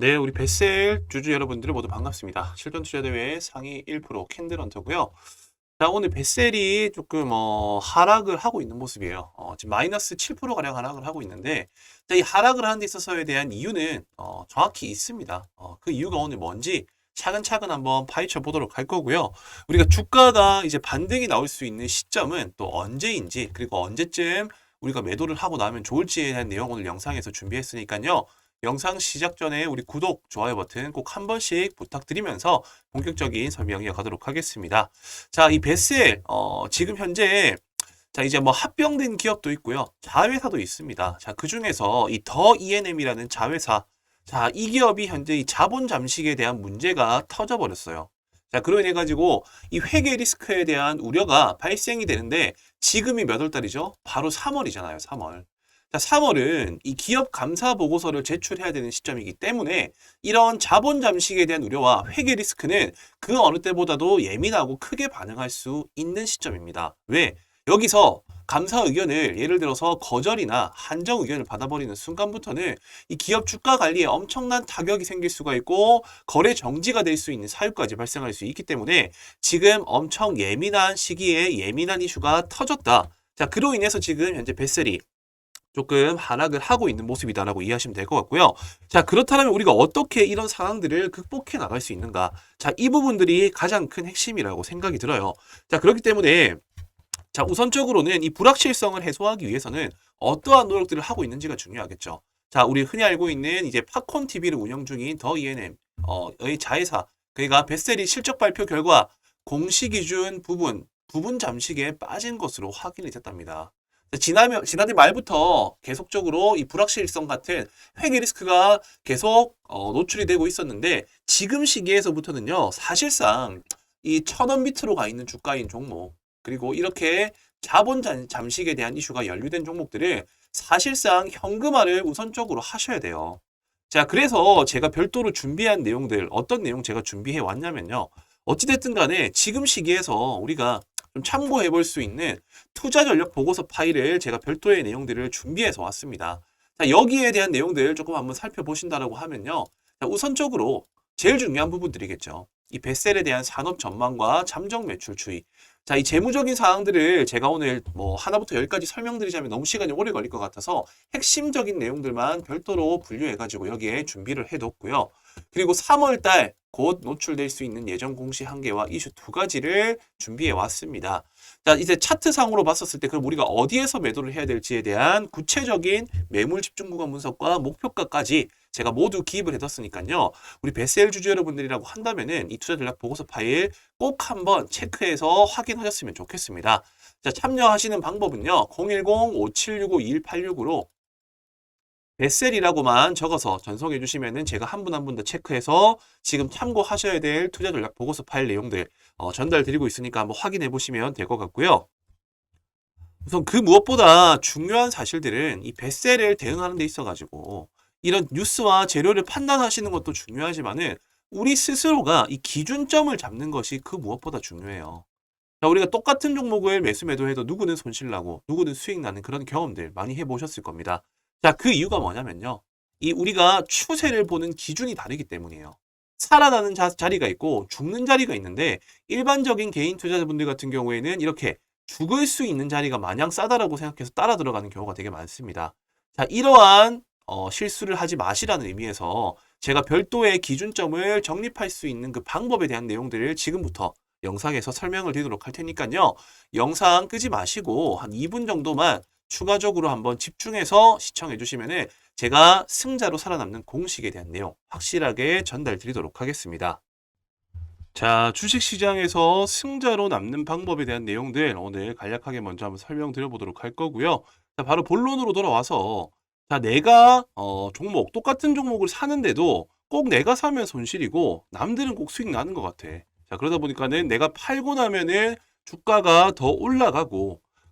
네, 우리 베셀 주주 여러분들 모두 반갑습니다. 실전 투자 대회 상위 1% 캔들 헌터고요. 자, 오늘 베셀이 조금 어, 하락을 하고 있는 모습이에요. 어, 지금 마이너스 7% 가량 하락을 하고 있는데, 자, 이 하락을 하는 데 있어서에 대한 이유는 어, 정확히 있습니다. 어, 그 이유가 오늘 뭔지 차근차근 한번 파헤쳐 보도록 할 거고요. 우리가 주가가 이제 반등이 나올 수 있는 시점은 또 언제인지, 그리고 언제쯤 우리가 매도를 하고 나면 좋을지에 대한 내용 오늘 영상에서 준비했으니까요. 영상 시작 전에 우리 구독, 좋아요 버튼 꼭 한 번씩 부탁드리면서 본격적인 설명 이어가도록 하겠습니다. 자, 이 베셀, 어, 지금 현재 자, 이제 뭐 합병된 기업도 있고요. 자회사도 있습니다. 자, 그 중에서 이 더 E&M이라는 자회사. 자, 이 기업이 현재 이 자본 잠식에 대한 문제가 터져버렸어요. 자, 그로 인해 가지고 이 회계 리스크에 대한 우려가 발생이 되는데 지금이 몇 월 달이죠? 바로 3월이잖아요, 3월. 자, 3월은 이 기업 감사 보고서를 제출해야 되는 시점이기 때문에 이런 자본 잠식에 대한 우려와 회계 리스크는 그 어느 때보다도 예민하고 크게 반응할 수 있는 시점입니다. 왜? 여기서 감사 의견을 예를 들어서 거절이나 한정 의견을 받아버리는 순간부터는 이 기업 주가 관리에 엄청난 타격이 생길 수가 있고 거래 정지가 될 수 있는 사유까지 발생할 수 있기 때문에 지금 엄청 예민한 시기에 예민한 이슈가 터졌다. 자, 그로 인해서 지금 현재 베셀이 조금 하락을 하고 있는 모습이다라고 이해하시면 될 것 같고요. 자, 그렇다면 우리가 어떻게 이런 상황들을 극복해 나갈 수 있는가? 자, 이 부분들이 가장 큰 핵심이라고 생각이 들어요. 자, 그렇기 때문에 자, 우선적으로는 이 불확실성을 해소하기 위해서는 어떠한 노력들을 하고 있는지가 중요하겠죠. 자, 우리 흔히 알고 있는 이제 팝콘 TV를 운영 중인 더 E&M 어의 자회사 그러니까 베셀이 실적 발표 결과 공시 기준 부분 부분 잠식에 빠진 것으로 확인이 됐답니다. 지난해, 지난해 말부터 계속적으로 이 불확실성 같은 회계 리스크가 계속 어, 노출이 되고 있었는데 지금 시기에서부터는요 사실상 이 천 원 밑으로 가 있는 주가인 종목 그리고 이렇게 자본 잠- 잠식에 대한 이슈가 연루된 종목들을 사실상 현금화를 우선적으로 하셔야 돼요. 자, 그래서 제가 별도로 준비한 내용들 어떤 내용 제가 준비해 왔냐면요. 어찌됐든 간에 지금 시기에서 우리가 좀 참고해 볼 수 있는 투자 전략 보고서 파일을 제가 별도의 내용들을 준비해서 왔습니다. 자, 여기에 대한 내용들 조금 한번 살펴보신다라고 하면요. 자, 우선적으로 제일 중요한 부분들이겠죠. 이 베셀에 대한 산업 전망과 잠정 매출 추이. 자, 이 재무적인 사항들을 제가 오늘 뭐 하나부터 열까지 설명드리자면 너무 시간이 오래 걸릴 것 같아서 핵심적인 내용들만 별도로 분류해가지고 여기에 준비를 해뒀고요. 그리고 3월 달 곧 노출될 수 있는 예정 공시 한계와 이슈 두 가지를 준비해 왔습니다. 자, 이제 차트상으로 봤었을 때 그럼 우리가 어디에서 매도를 해야 될지에 대한 구체적인 매물 집중 구간 분석과 목표가까지 제가 모두 기입을 해뒀으니까요. 우리 베셀 주주 여러분들이라고 한다면은 이 투자 전략 보고서 파일 꼭 한번 체크해서 확인하셨으면 좋겠습니다. 자, 참여하시는 방법은요. 010-5765-2186으로 베셀이라고만 적어서 전송해 주시면은 제가 한 분 한 분 더 체크해서 지금 참고하셔야 될 투자 전략 보고서 파일 내용들 어, 전달 드리고 있으니까 한번 확인해 보시면 될 것 같고요. 우선 그 무엇보다 중요한 사실들은 이 베셀을 대응하는 데 있어 가지고 이런 뉴스와 재료를 판단하시는 것도 중요하지만은 우리 스스로가 이 기준점을 잡는 것이 그 무엇보다 중요해요. 자, 우리가 똑같은 종목을 매수 매도해도 누구는 손실 나고 누구는 수익 나는 그런 경험들 많이 해보셨을 겁니다. 자, 그 이유가 뭐냐면요. 이 우리가 추세를 보는 기준이 다르기 때문이에요. 살아나는 자, 자리가 있고 죽는 자리가 있는데 일반적인 개인 투자자분들 같은 경우에는 이렇게 죽을 수 있는 자리가 마냥 싸다라고 생각해서 따라 들어가는 경우가 되게 많습니다. 자, 이러한 어, 실수를 하지 마시라는 의미에서 제가 별도의 기준점을 정립할 수 있는 그 방법에 대한 내용들을 지금부터 영상에서 설명을 드리도록 할 테니까요. 영상 끄지 마시고 한 2분 정도만 추가적으로 한번 집중해서 시청해 주시면은 제가 승자로 살아남는 공식에 대한 내용 확실하게 전달 드리도록 하겠습니다. 자, 주식시장에서 승자로 남는 방법에 대한 내용들 오늘 간략하게 먼저 한번 설명드려 보도록 할 거고요. 자, 바로 본론으로 돌아와서 자, 내가 어, 종목 똑같은 종목을 사는데도 꼭 내가 사면 손실이고 남들은 꼭 수익 나는 것 같아. 자, 그러다 보니까는 내가 팔고 나면은 주가가 더 올라가고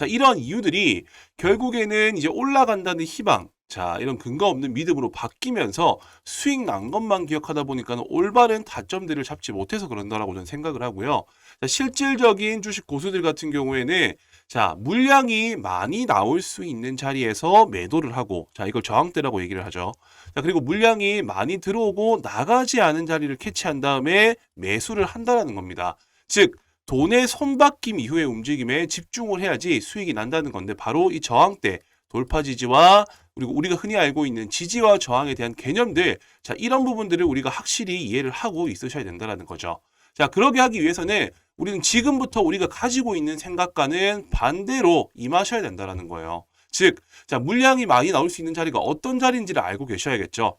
자, 이런 이유들이 결국에는 이제 올라간다는 희망, 자, 이런 근거 없는 믿음으로 바뀌면서 수익 난 것만 기억하다 보니까 올바른 다점들을 잡지 못해서 그런다라고 저는 생각을 하고요. 자, 실질적인 주식 고수들 같은 경우에는 자, 물량이 많이 나올 수 있는 자리에서 매도를 하고, 자, 이걸 저항대라고 얘기를 하죠. 자, 그리고 물량이 많이 들어오고 나가지 않은 자리를 캐치한 다음에 매수를 한다라는 겁니다. 즉, 돈의 손바뀜 이후의 움직임에 집중을 해야지 수익이 난다는 건데 바로 이 저항대 돌파 지지와 그리고 우리가 흔히 알고 있는 지지와 저항에 대한 개념들 자 이런 부분들을 우리가 확실히 이해를 하고 있으셔야 된다라는 거죠. 자 그러게 하기 위해서는 우리는 지금부터 우리가 가지고 있는 생각과는 반대로 임하셔야 된다라는 거예요. 즉, 자 물량이 많이 나올 수 있는 자리가 어떤 자리인지를 알고 계셔야겠죠.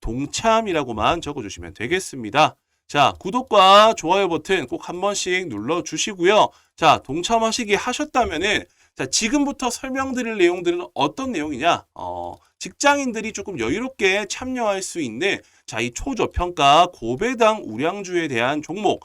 동참이라고만 적어주시면 되겠습니다. 자, 구독과 좋아요 버튼 꼭 한 번씩 눌러주시고요. 자, 동참하시기 하셨다면은 자, 지금부터 설명드릴 내용들은 어떤 내용이냐? 어, 직장인들이 조금 여유롭게 참여할 수 있는 자, 이 초저평가 고배당 우량주에 대한 종목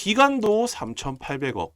기간도 3,800억,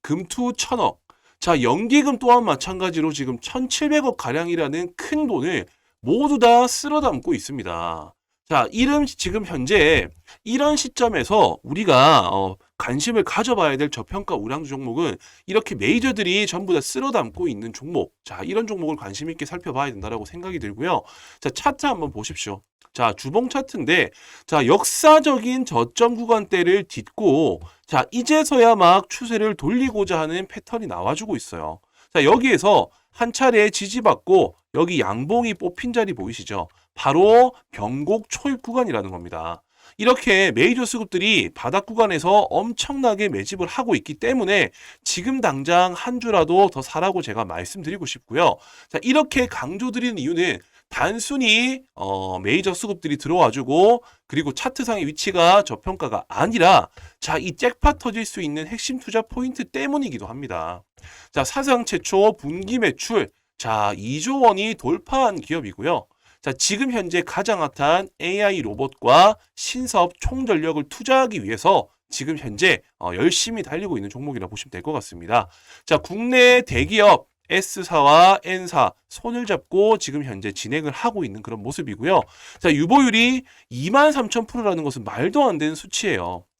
금투 1,000억. 자, 연기금 또한 마찬가지로 지금 1,700억 가량이라는 큰 돈을 모두 다 쓸어 담고 있습니다. 자, 이름 지금 현재 이런 시점에서 우리가 어, 관심을 가져봐야 될 저평가 우량주 종목은 이렇게 메이저들이 전부 다 쓸어 담고 있는 종목. 자, 이런 종목을 관심 있게 살펴봐야 된다라고 생각이 들고요. 자, 차트 한번 보십시오. 자, 주봉 차트인데 자, 역사적인 저점 구간대를 딛고 자, 이제서야 막 추세를 돌리고자 하는 패턴이 나와주고 있어요. 자, 여기에서 한 차례 지지받고 여기 양봉이 뽑힌 자리 보이시죠? 바로 변곡 초입 구간이라는 겁니다. 이렇게 메이저 수급들이 바닥 구간에서 엄청나게 매집을 하고 있기 때문에 지금 당장 한 주라도 더 사라고 제가 말씀드리고 싶고요. 자, 이렇게 강조드리는 이유는 단순히 어, 메이저 수급들이 들어와주고 그리고 차트상의 위치가 저평가가 아니라 자, 이 잭팟 터질 수 있는 핵심 투자 포인트 때문이기도 합니다. 자, 사상 최초 분기 매출 자, 2조 원이 돌파한 기업이고요. 자, 지금 현재 가장 핫한 AI 로봇과 신사업 총 전력을 투자하기 위해서 지금 현재 어, 열심히 달리고 있는 종목이라 보시면 될 것 같습니다. 자, 국내 대기업 S사와 N사 손을 잡고 지금 현재 진행을 하고 있는 그런 모습이고요. 자, 유보율이 23,000%라는 것은 말도 안 되는 수치예요.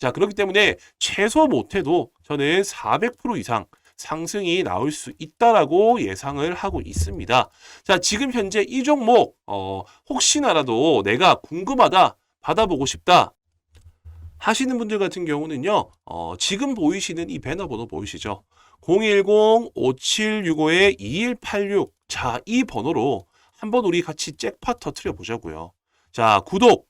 자, 그렇기 때문에 최소 못해도 저는 400% 이상, 상승이 나올 수 있다라고 예상을 하고 있습니다. 자, 지금 현재 이 종목 어, 혹시나라도 내가 궁금하다, 받아보고 싶다 하시는 분들 같은 경우는요. 어, 지금 보이시는 이 배너 번호 보이시죠? 010-5765-2186 자, 이 번호로 한번 우리 같이 잭팟 터트려 보자고요. 자, 구독,